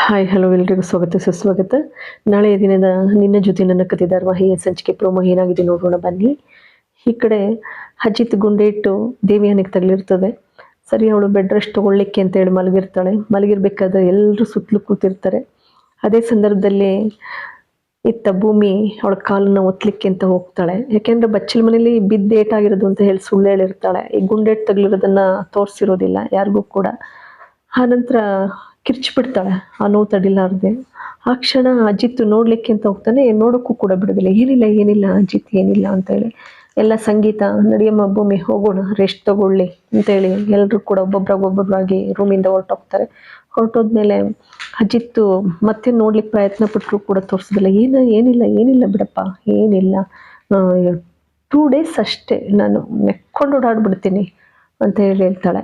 Hi hello ಎಲ್ರಿಗೂ ಸ್ವಾಗತ, ಸುಸ್ವಾಗತ. ನಾಳೆ ದಿನದ ನಿನ್ನ ಜೊತೆ ನನ್ನ ಕತೆ ಧಾರಾವಾಹಿಯ ಸಂಚಿಕೆ ಪ್ರೋಮೋ ಏನಾಗಿದೆ ನೋಡೋಣ ಬನ್ನಿ. ಈ ಕಡೆ ಅಜಿತ್ ಗುಂಡೆ ಇಟ್ಟು ದೇವಿಯನಿಗೆ ತಗಲಿರ್ತದೆ. ಸರಿ, ಅವಳು ಬೆಡ್ ರೆಸ್ಟ್ ತೊಗೊಳ್ಳಿಕ್ಕೆ ಅಂತ ಹೇಳಿ ಮಲಗಿರ್ತಾಳೆ. ಮಲಗಿರ್ಬೇಕಾದ್ರೆ ಎಲ್ಲರೂ ಸುತ್ತಲೂ ಕೂತಿರ್ತಾರೆ. ಅದೇ ಸಂದರ್ಭದಲ್ಲಿ ಇತ್ತ ಭೂಮಿ ಅವಳ ಕಾಲನ್ನ ಒತ್ತಲಿಕ್ಕೆ ಅಂತ ಹೋಗ್ತಾಳೆ. ಯಾಕೆಂದ್ರೆ ಬಚ್ಚಲ ಮನೇಲಿ ಬಿದ್ದು ಏಟಾಗಿರೋದು ಅಂತ ಹೇಳಿ ಸುಳ್ಳು ಹೇಳಿರ್ತಾಳೆ. ಈ ಗುಂಡೇಟ್ ತಗಲಿರೋದನ್ನ ತೋರಿಸಿರೋದಿಲ್ಲ, ಯಾರಿಗೂ ಕೂಡ. ಆನಂತರ ಕಿರ್ಚಿಬಿಡ್ತಾಳೆ. ಆ ನೋವು ತಡಿಲಾರ್ದೆ. ಆ ಕ್ಷಣ ಅಜಿತ್ ನೋಡ್ಲಿಕ್ಕೆ ಅಂತ ಹೋಗ್ತಾನೆ, ನೋಡೋಕ್ಕೂ ಕೂಡ ಬಿಡೋದಿಲ್ಲ. ಏನಿಲ್ಲ ಏನಿಲ್ಲ, ಅಜಿತ್ ಏನಿಲ್ಲ ಅಂತೇಳಿ ಎಲ್ಲ ಸಂಗೀತ, ನಡಿಯಮ್ಮ ಭೂಮಿ ಹೋಗೋಣ ರೆಸ್ಟ್ ತಗೊಳ್ಳಿ ಅಂತೇಳಿ ಎಲ್ಲರೂ ಕೂಡ ಒಬ್ಬೊಬ್ರಾಗಿ ರೂಮಿಂದ ಹೊರಟೋಗ್ತಾರೆ. ಹೊರಟೋದ್ಮೇಲೆ ಅಜಿತ್ತು ಮತ್ತೆ ನೋಡ್ಲಿಕ್ಕೆ ಪ್ರಯತ್ನ ಪಟ್ಟರು ಕೂಡ ತೋರಿಸೋದಿಲ್ಲ. ಏನು, ಏನಿಲ್ಲ ಏನಿಲ್ಲ ಬಿಡಪ್ಪ, ಏನಿಲ್ಲ. ಟೂ ಡೇಸ್ ಅಷ್ಟೇ. ನಾನು ಮೆಕ್ಕೊಂಡು ಓಡಾಡ್ಬಿಡ್ತೀನಿ ಅಂತ ಹೇಳಿ ಹೇಳ್ತಾಳೆ.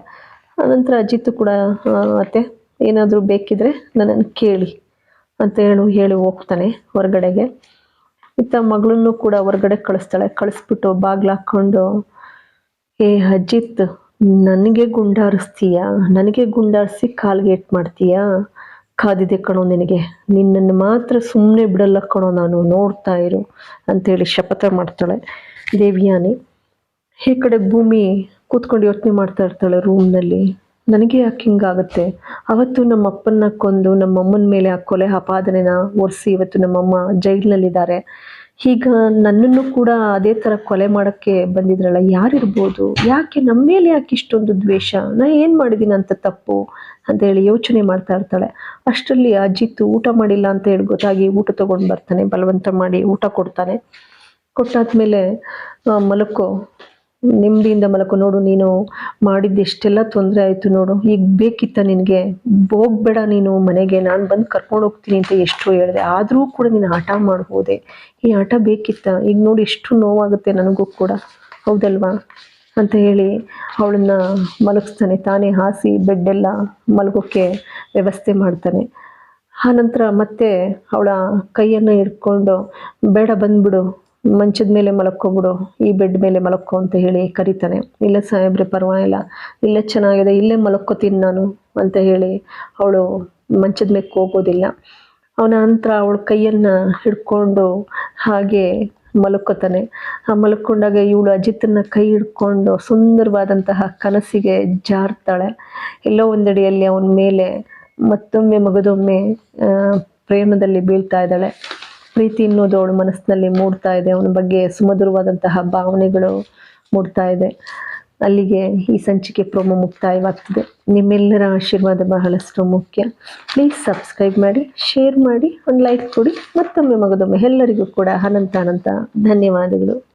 ಆನಂತರ ಅಜಿತ್ ಕೂಡ ಮತ್ತೆ ಏನಾದರೂ ಬೇಕಿದ್ರೆ ನನ್ನನ್ನು ಕೇಳಿ ಅಂತ ಹೇಳು, ಹೇಳಿ ಹೋಗ್ತಾನೆ ಹೊರಗಡೆಗೆ. ಇತ್ತ ಮಗಳನ್ನು ಕೂಡ ಹೊರಗಡೆ ಕಳಿಸ್ತಾಳೆ. ಕಳಿಸ್ಬಿಟ್ಟು ಬಾಗ್ಲು ಹಾಕ್ಕೊಂಡು ಏ ಅಜಿತ್, ನನಗೆ ಗುಂಡಾರಿಸ್ತೀಯ? ನನಗೆ ಗುಂಡಾರಿಸಿ ಕಾಲ್ಗೆ ಏಟ್ ಮಾಡ್ತೀಯಾ? ಕಾದಿದೆ ಕಣೋ ನಿನಗೆ. ನಿನ್ನನ್ನು ಮಾತ್ರ ಸುಮ್ಮನೆ ಬಿಡಲ್ಲ ಕಣೋ ನಾನು, ನೋಡ್ತಾ ಇರು ಅಂತೇಳಿ ಶಪಥ ಮಾಡ್ತಾಳೆ ದೇವಿಯಾನಿ. ಈ ಕಡೆ ಭೂಮಿ ಕೂತ್ಕೊಂಡು ಯೋಚನೆ ಮಾಡ್ತಾ ಇರ್ತಾಳೆ ರೂಮ್ನಲ್ಲಿ. ನನಗೆ ಯಾಕೆ ಹಿಂಗಾಗುತ್ತೆ? ಅವತ್ತು ನಮ್ಮ ಅಪ್ಪನ್ನ ಕೊಂದು ನಮ್ಮ ಅಮ್ಮನ ಮೇಲೆ ಆ ಕೊಲೆ ಆಪಾದನೆನ ಒರೆಸಿ ಇವತ್ತು ನಮ್ಮಮ್ಮ ಜೈಲಿನಲ್ಲಿದ್ದಾರೆ. ಈಗ ನನ್ನನ್ನು ಕೂಡ ಅದೇ ಥರ ಕೊಲೆ ಮಾಡೋಕ್ಕೆ ಬಂದಿದ್ರಲ್ಲ, ಯಾರಿರ್ಬೋದು? ಯಾಕೆ ನಮ್ಮ ಮೇಲೆ ಯಾಕೆ ಇಷ್ಟೊಂದು ದ್ವೇಷ? ನಾ ಏನು ಮಾಡಿದ್ದೀನಿ ಅಂತ ತಪ್ಪು? ಅಂತ ಹೇಳಿ ಯೋಚನೆ ಮಾಡ್ತಾ ಇರ್ತಾಳೆ. ಅಷ್ಟರಲ್ಲಿ ಅಜಿತ್ ಊಟ ಮಾಡಿಲ್ಲ ಅಂತ ಹೇಳಿ ಗೊತ್ತಾಗಿ ಊಟ ತೊಗೊಂಡು ಬರ್ತಾನೆ, ಬಲವಂತ ಮಾಡಿ ಊಟ ಕೊಡ್ತಾನೆ. ಕೊಟ್ಟಾದ್ಮೇಲೆ ಮಲಕ್ಕೋ ನೆಮ್ಮದಿಯಿಂದ ಮಲಕು ನೋಡು, ನೀನು ಮಾಡಿದ್ದು ಎಷ್ಟೆಲ್ಲ ತೊಂದರೆ ಆಯಿತು ನೋಡು. ಈಗ ಬೇಕಿತ್ತ ನಿನಗೆ? ಹೋಗ್ಬೇಡ ನೀನು ಮನೆಗೆ. ನಾನು ಬಂದು ಕರ್ಕೊಂಡು ಹೋಗ್ತೀನಿ ಅಂತ ಎಷ್ಟು ಹೇಳಿದೆ. ಆದರೂ ಕೂಡ ನೀನು ಆಟ ಮಾಡ್ಬೋದೆ. ಈ ಆಟ ಬೇಕಿತ್ತ? ಈಗ ನೋಡಿ, ಎಷ್ಟು ನೋವಾಗುತ್ತೆ ನನಗೂ ಕೂಡ. ಹೌದಲ್ವಾ? ಅಂತ ಹೇಳಿ ಅವಳನ್ನ ಮಲಗಿಸ್ತಾನೆ. ತಾನೇ ಹಾಸಿ ಬೆಡ್ಡೆಲ್ಲ ಮಲಗೋಕ್ಕೆ ವ್ಯವಸ್ಥೆ ಮಾಡ್ತಾನೆ. ಆನಂತರ ಮತ್ತೆ ಅವಳ ಕೈಯನ್ನು ಹಿಡ್ಕೊಂಡು, ಬೇಡ ಬಂದ್ಬಿಡು. ಮಂಚದ ಮೇಲೆ ಮಲಕ್ಕೋಬಿಡು ಈ ಬೆಡ್ ಮೇಲೆ ಮಲಕ್ಕೋ ಅಂತ ಹೇಳಿ ಕರೀತಾನೆ. ಇಲ್ಲ ಸಾಹೇಬ್ರೆ, ಪರವಾಗಿಲ್ಲ. ಇಲ್ಲೇ ಚೆನ್ನಾಗಿದೆ, ಇಲ್ಲೇ ಮಲಕ್ಕೋತೀನಿ ನಾನು ಅಂತ ಹೇಳಿ ಅವಳು ಮಂಚದ ಮೇಲೆ ಹೋಗೋದಿಲ್ಲ ಅವನ ನಂತರ ಅವಳ ಕೈಯನ್ನು ಹಿಡ್ಕೊಂಡು ಹಾಗೆ ಮಲಕ್ಕೋತಾನೆ ಆ ಮಲಕ್ಕೊಂಡಾಗ ಇವಳು ಅಜಿತನ ಕೈ ಹಿಡ್ಕೊಂಡು ಸುಂದರವಾದಂತಹ ಕನಸಿಗೆ ಜಾರ್ತಾಳೆ. ಎಲ್ಲೋ ಒಂದಡಿಯಲ್ಲಿ ಅವನ ಮೇಲೆ ಮತ್ತೊಮ್ಮೆ ಮಗದೊಮ್ಮೆ ಪ್ರೇಮದಲ್ಲಿ ಬೀಳ್ತಾ ಇದ್ದಾಳೆ. ಪ್ರೀತಿ ಅನ್ನೋದು ಅವಳ ಮನಸ್ಸಿನಲ್ಲಿ ಮೂಡ್ತಾ ಇದೆ. ಅವನ ಬಗ್ಗೆ ಸುಮಧುರವಾದಂತಹ ಭಾವನೆಗಳು ಮೂಡ್ತಾ ಇದೆ. ಅಲ್ಲಿಗೆ ಈ ಸಂಚಿಕೆ ಪ್ರೋಮೋ ಮುಕ್ತಾಯವಾಗ್ತದೆ. ನಿಮ್ಮೆಲ್ಲರ ಆಶೀರ್ವಾದ ಬಹಳಷ್ಟು ಮುಖ್ಯ. ಪ್ಲೀಸ್ ಸಬ್ಸ್ಕ್ರೈಬ್ ಮಾಡಿ ಶೇರ್ ಮಾಡಿ, ಒಂದು ಲೈಕ್ ಕೊಡಿ. ಮತ್ತೊಮ್ಮೆ ಮಗದೊಮ್ಮೆ ಎಲ್ಲರಿಗೂ ಕೂಡ ಅನಂತ ಅನಂತ ಧನ್ಯವಾದಗಳು.